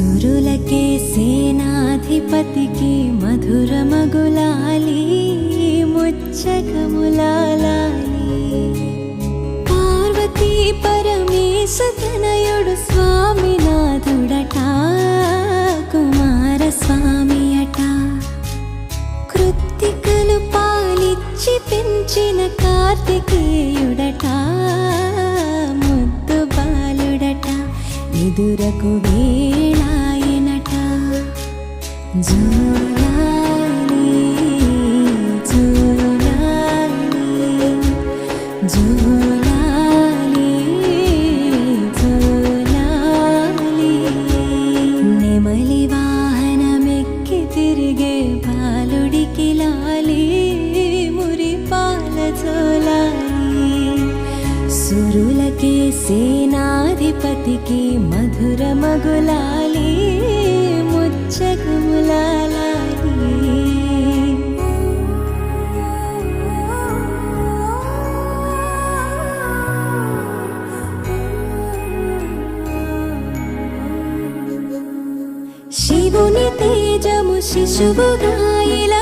సురులకే సేనాధిపతికి మధుర మగులాలి ముచ్చకములాలి పార్వతీ పరమేశ తనయుడు స్వామినాథుడట కుమార స్వామి అట కృత్తికలు పాలిచ్చి పెంచిన కార్తికేయుడట. ఎదురకు వేళాయనట జో సురులకే సేనాధిపతికి మధుర మగులాలి ముచ్చకములాలాలి శివుని తేజము శిశువుగా ఇలా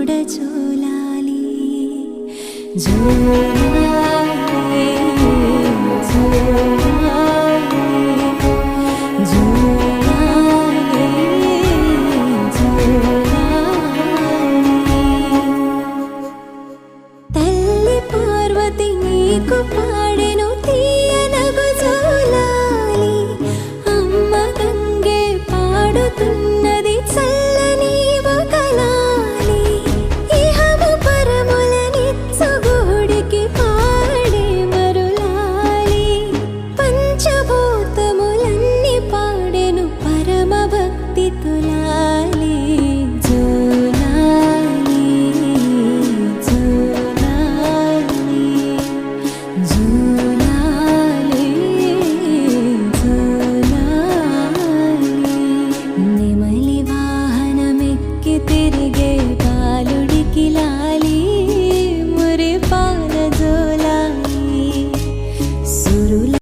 చూడచూలాలి జూలా జూలా കാലം